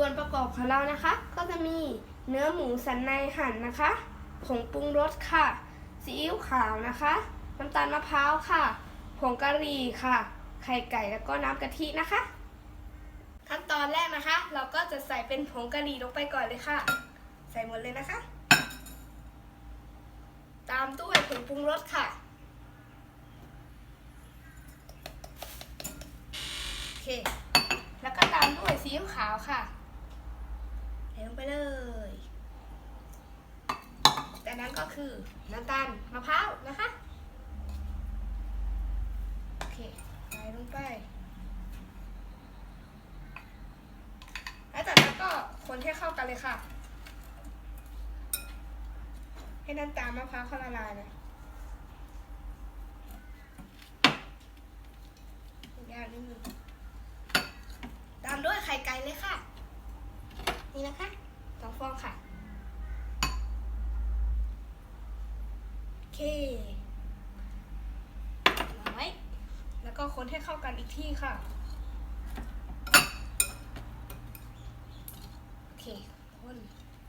ส่วนประกอบของเรานะคะ ก็จะมีเนื้อหมูสันในหั่นนะคะ ผงปรุงรสค่ะ ซีอิ๊วขาวนะคะ น้ำตาลมะพร้าวค่ะ ผงกะหรี่ค่ะ ไข่ไก่แล้วก็น้ำกะทินะคะ ขั้นตอนแรกนะคะ เราก็จะใส่เป็นผงกะหรี่ลงไปก่อนเลยค่ะ ใส่หมดเลยนะคะ ตามด้วยผงปรุงรสค่ะโอเคแล้วก็ตามด้วยซีอิ๊วขาวค่ะ ไปเลย แต่นั้นก็คือน้ำตาลมะพร้าวนะคะ โอเคใส่ลงไปแล้วจากนั้นก็คนให้เข้ากันเลยค่ะ ให้น้ำตาลมะพร้าวเข้าละลายเลยยากนิดนึงตามด้วยไข่ไก่เลยค่ะ นี่นะคะ ฟองค่ะ โอเควางไว้แล้วก็คนให้เข้ากันอีกที่ค่ะ โอเคคน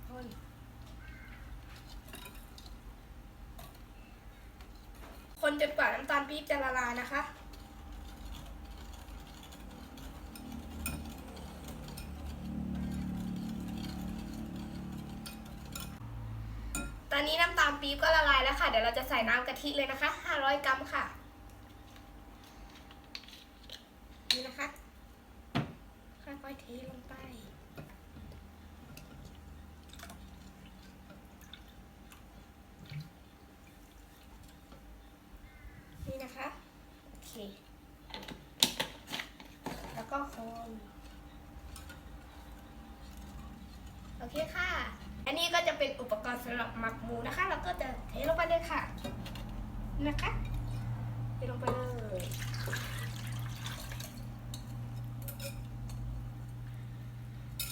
คนคนจนกว่าน้ำตาลปี๊บจะละลายนะคะ อนนี้น้ำตาลปี๊บก็ละลายแล้วค่ะ เดี๋ยวเราจะใส่น้ำกะทิเลยนะคะ 500 กรัมค่ะ นี่นะคะ ค่อยๆเทลงไป นี่นะคะ โอเค แล้วก็คนโอเคค่ะ อันนี้ก็ เป็นอุปกรณ์สำหรับหมักหมูนะคะ เราก็จะเทลงไปเลยค่ะ นะคะเทลงไปเลย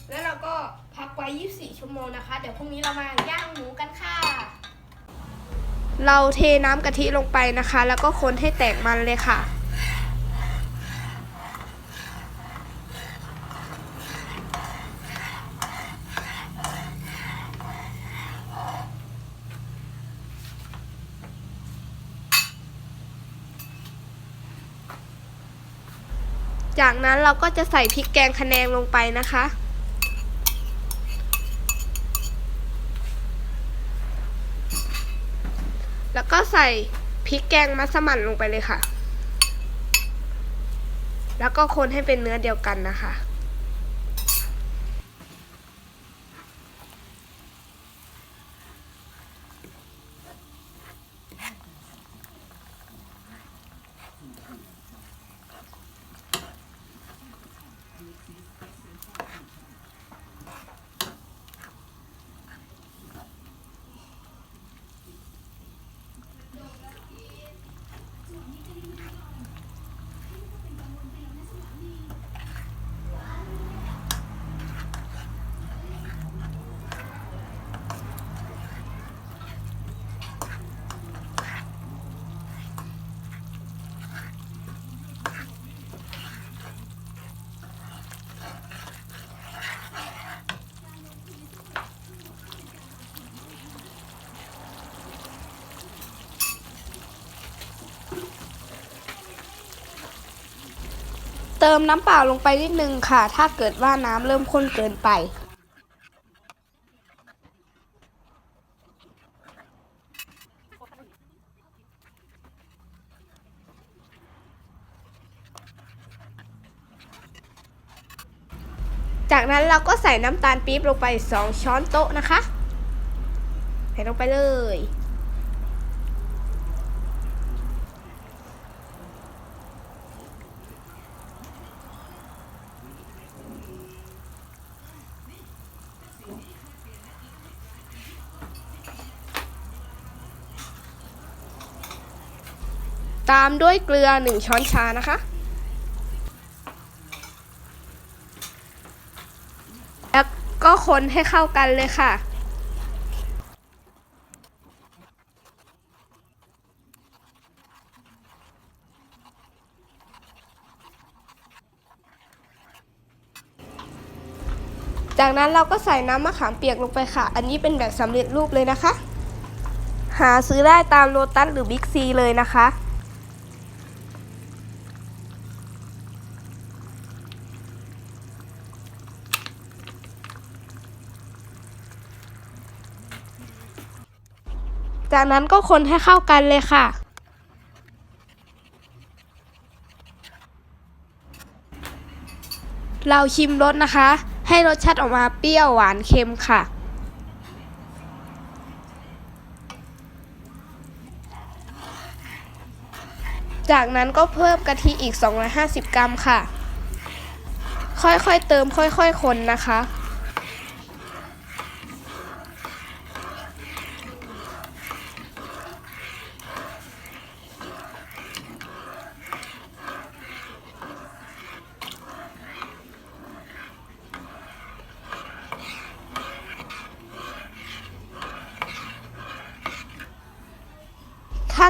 แล้วเราก็พักไว้ 24 ชั่วโมงนะคะ เดี๋ยวพรุ่งนี้เรามาย่างหมูกันค่ะ เราเทน้ำกะทิลงไปนะคะ แล้วก็คนให้แตกมันเลยค่ะ จากนั้นเราก็จะใส่พริกแกงคะแนงลงไปนะคะ แล้วก็ใส่พริกแกงมัสมั่นลงไปเลยค่ะ แล้วก็คนให้เป็นเนื้อเดียวกันนะคะ ติมน้ำเปล่าลงไปนิดนึงค่ะ ถ้าเกิดว่าน้ำเริ่มข้นเกินไป จากนั้นเราก็ใส่น้ำตาลปี๊บลงไป 2 ช้อนโต๊ะนะคะ ใส่ลงไปเลย ตามด้วยเกลือ 1 ช้อนชานะคะ แล้วก็คนให้เข้ากันเลยค่ะ จากนั้นเราก็ใส่น้ำมะขามเปียกลงไปค่ะ อันนี้เป็นแบบสำเร็จรูปเลยนะคะ หาซื้อได้ตามโลตัสหรือบิ๊กซีเลยนะคะ จากนั้นก็คนให้เข้ากันเลยค่ะ เราชิมรสนะคะ ให้รสชาติออกมาเปรี้ยวหวานเค็มค่ะ จากนั้นก็เพิ่มกะทิอีก 250 กรัมค่ะ ค่อยๆเติมค่อยๆคนนะคะ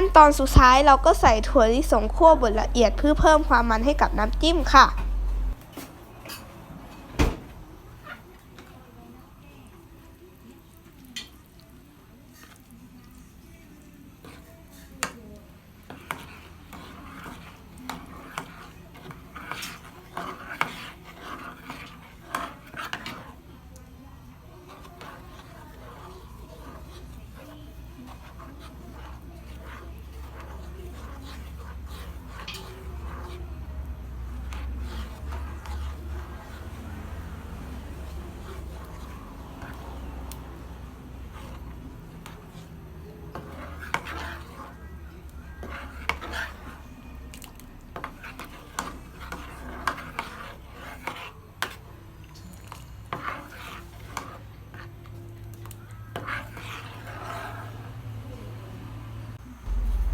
ขั้นตอนสุดท้ายเราก็ใส่ถั่วลิสงคั่วบดละเอียดเพื่อเพิ่มความมันให้กับน้ำจิ้มค่ะ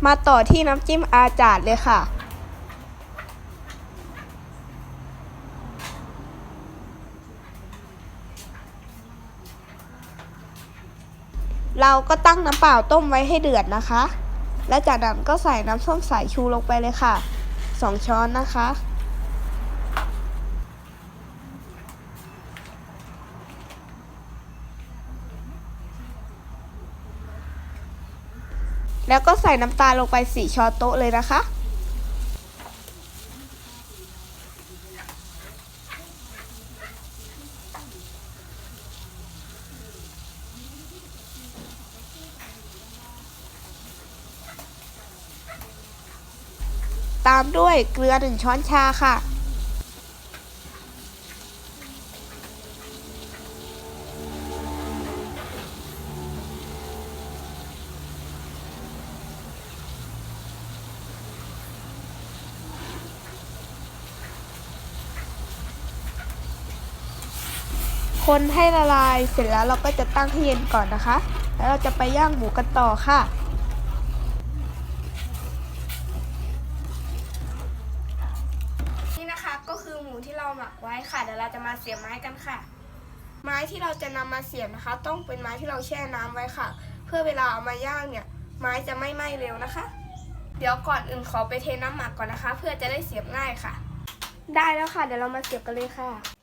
มาต่อที่น้ำจิ้มอาจาดเลยค่ะ เราก็ตั้งน้ำเปล่าต้มไว้ให้เดือดนะคะ และจากนั้นก็ใส่น้ำส้มสายชูลงไปเลยค่ะ 2 ช้อนนะคะ แล้วก็ใส่น้ำตาลลงไป 4ช้อนโต๊ะเลยนะคะ ตามด้วยเกลือ 1 ช้อนชาค่ะ คนให้ละลายเสร็จแล้วเราก็จะตั้งให้เย็นก่อนนะคะ แล้วเราจะไปย่างหมูกันต่อค่ะ นี่นะคะก็คือหมูที่เราหมักไว้ค่ะเดี๋ยวเราจะมาเสียบไม้กันค่ะ ไม้ที่เราจะนำมาเสียบนะคะ ต้องเป็นไม้ที่เราแช่น้ำไว้ค่ะ เพื่อเวลาเอามาย่างเนี่ย ไม้จะไม่ไหม้เร็วนะคะ เดี๋ยวก่อนอื่นขอไปเทน้ำหมักก่อนนะคะ เพื่อจะได้เสียบง่ายค่ะ ได้แล้วค่ะ เดี๋ยวเรามาเสียบกันเลยค่ะ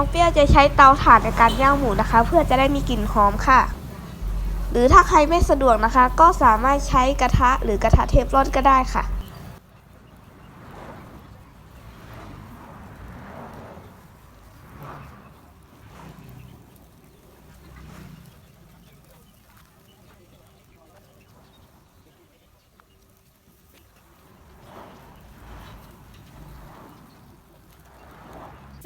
น้องเปรี้ยวจะใช้เตาถ่านในการย่างหมูนะคะ เพื่อจะได้มีกลิ่นหอมค่ะ หรือถ้าใครไม่สะดวกนะคะ ก็สามารถใช้กระทะหรือกระทะเทฟลอนก็ได้ค่ะ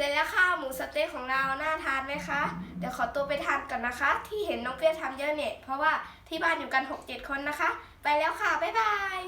ร็จแล้วค่ะหมูสเต๊กของเราน่าทานไหมคะ เดี๋ยวขอตัวไปทานก่อนนะคะ ที่เห็นน้องเปียทำเยอะเนี่ย เพราะว่าที่บ้านอยู่กัน 6-7 คนนะคะ ไปแล้วค่ะ บ๊ายบาย